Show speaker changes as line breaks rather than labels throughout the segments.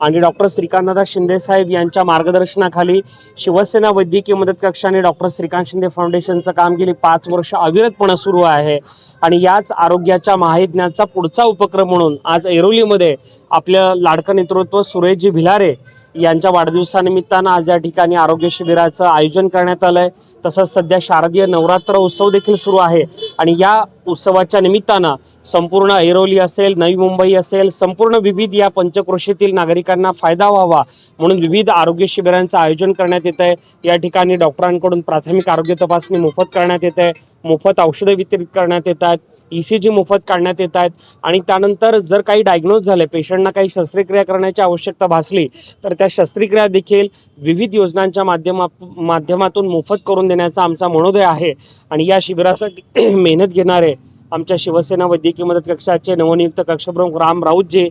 आणि डॉक्टर श्रीकांतदादा शिंदे साहेब यांच्या मार्गदर्शनाखाली शिवसेना वैद्यकीय मदत कक्ष आणि डॉक्टर श्रीकांत शिंदे फाउंडेशनचं काम गेली पाच वर्ष अविरतपणे सुरू आहे. आणि याच आरोग्याच्या महायज्ञाचा पुढचा उपक्रम म्हणून आज ऐरोलीमध्ये आपलं लाडकं नेतृत्व सुरेशजी भिलारे यांच्या वाढदिवसानिमित्तानं आज या ठिकाणी आरोग्य शिबिराचं आयोजन करण्यात आलं आहे तसंच सध्या शारदीय नवरात्र उत्सव देखील सुरू आहे. आणि या उत्सवाच्या निमित्तानं संपूर्ण ऐरोली असेल नवी मुंबई असेल संपूर्ण विविध या पंचक्रोशीतील नागरिकांना फायदा व्हावा म्हणून विविध आरोग्य शिबिरांचं आयोजन करण्यात येत आहे. या ठिकाणी डॉक्टरांकडून प्राथमिक आरोग्य तपासणी मोफत करण्यात येत आहे. मोफत औषधं वितरित करण्यात येत आहेत. ई सी जी मोफत काढण्यात येत आहेत. आणि त्यानंतर जर काही डायग्नोज झाले पेशंटना काही शस्त्रक्रिया करण्याची आवश्यकता भासली तर त्या शस्त्रक्रिया देखील विविध योजनांच्या माध्यमा माध्यमातून मोफत करून देण्याचा आमचा मनोदय आहे. आणि या शिबिरासाठी मेहनत घेणारे आमच्या शिवसेना वैद्यकीय मदत कक्षाचे नवनियुक्त कक्षप्रमुख राम राऊतजी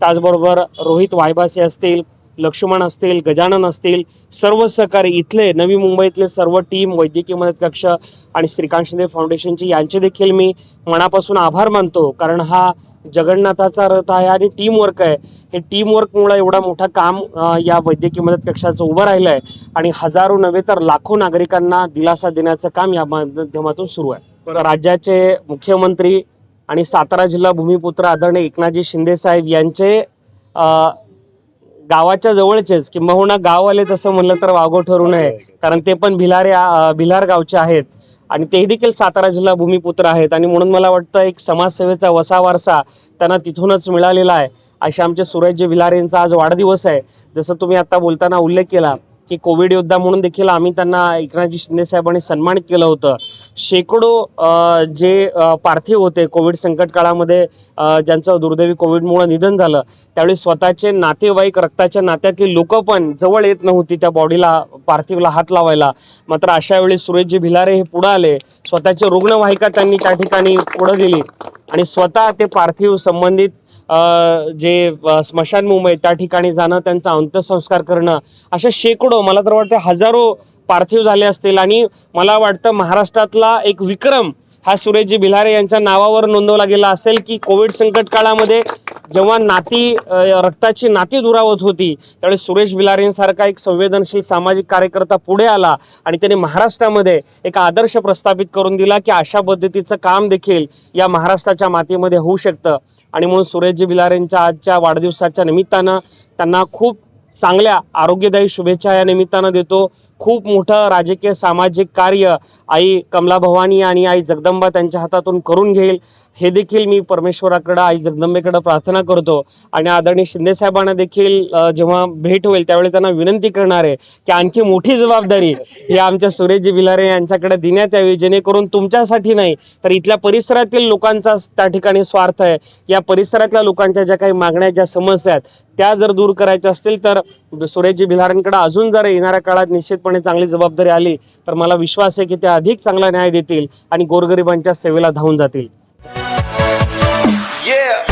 त्याचबरोबर रोहित वायबासे असतील लक्ष्मण असतील गजानन असतील सर्व सहकारी इथले नवी मुंबईतले सर्व टीम वैद्यकीय मदत कक्ष आणि श्रीकांत शिंदे फाउंडेशनचे यांचे देखील मी मनापासून आभार मानतो. कारण हा जगन्नाथाचा रथ आहे आणि टीमवर्क आहे. हे टीमवर्कमुळे एवढा मोठा काम या वैद्यकीय मदत कक्षाचं उभं राहिलं आहे आणि हजारो नव्हे तर लाखो नागरिकांना दिलासा देण्याचं काम या माध्यमातून सुरू आहे. राज्याचे मुख्यमंत्री आणि सातारा जिल्हा भूमिपुत्र आदरणीय एकनाथजी शिंदे साहेब यांचे गावाच्या जवळचेच किंबहुना हो गाववाले तसं म्हणलं तर वागो ठरू नये कारण ते पण भिलारे भिलार गावचे आहेत. आणि ते देखील सातारा जिल्हा भूमिपुत्र आहेत. आणि म्हणून मला वाटतं एक समाजसेवेचा वसा वारसा त्यांना तिथूनच मिळालेला आहे. असे आमचे सुरेशजी भिलारे यांचा आज वाढदिवस आहे. जसं तुम्ही आता बोलताना उल्लेख केला की कोविड योद्धा म्हणून देखील आम्ही त्यांना एकनाथजी शिंदे साहेबांनी सन्मानित केलं होतं. शेकडो जे पार्थिव होते कोविड संकट काळामध्ये ज्यांचं दुर्दैवी कोविडमुळे निधन झालं त्यावेळी स्वतःचे नातेवाईक रक्ताच्या नात्यातली लोक पण जवळ येत नव्हती त्या बॉडीला पार्थिवला हात लावायला. मात्र अशा वेळी सुरेशजी भिलारे हे पुढे आले. स्वतःची रुग्णवाहिका त्यांनी त्या ठिकाणी पुढं दिली. आणि स्वतः ते पार्थिव संबंधित जे स्मशान मुंबई आहे त्या ठिकाणी जाणं त्यांचा अंत्यसंस्कार करणं अशा शेकडो मला तर वाटतं हजारो पार्थिव झाले असतील. आणि मला वाटतं महाराष्ट्रातला एक विक्रम हा सुरेशजी भिलारे यांच्या नावावर नोंदवला गेला असेल की कोविड संकट काळामध्ये जेव्हा नाती रक्ताची नाती दुरावत होती त्यावेळी सुरेश बिलारींसारखा एक संवेदनशील सामाजिक कार्यकर्ता पुढे आला आणि त्याने महाराष्ट्रामध्ये एक आदर्श प्रस्थापित करून दिला की अशा पद्धतीचं काम देखील या महाराष्ट्राच्या मातीमध्ये होऊ शकतं. आणि म्हणून सुरेशजी बिलारेंच्या आजच्या वाढदिवसाच्या निमित्तानं त्यांना खूप चांगल्या आरोग्यदायी शुभेच्छा या निमित्तानं देतो. खूप मोठं राजकीय सामाजिक कार्य आई कमला भवानी आणि आई जगदंबा त्यांच्या हातातून करून घेईल. हे देखील मी परमेश्वराकडं आई जगदंबेकडं प्रार्थना करतो. आणि आदरणीय शिंदेसाहेबांना देखील जेव्हा भेट होईल त्यावेळी त्यांना विनंती करणार आहे की आणखी मोठी जबाबदारी ही आमच्या सुरेशजी भिलारे यांच्याकडे देण्यात यावी जेणेकरून तुमच्यासाठी नाही तर इथल्या परिसरातील लोकांचा त्या ठिकाणी स्वार्थ आहे. या परिसरातल्या लोकांच्या ज्या काही मागण्या ज्या समस्या आहेत त्या जर दूर करायच्या असतील तर सुरेशजी भिलारांकडे अजून जर येणाऱ्या काळात निश्चितपणे चांगली जबाबदारी आली तर मला विश्वास आहे की ते अधिक चांगला न्याय देतील आणि गोरगरिबांच्या सेवेला धावून जातील
Yeah.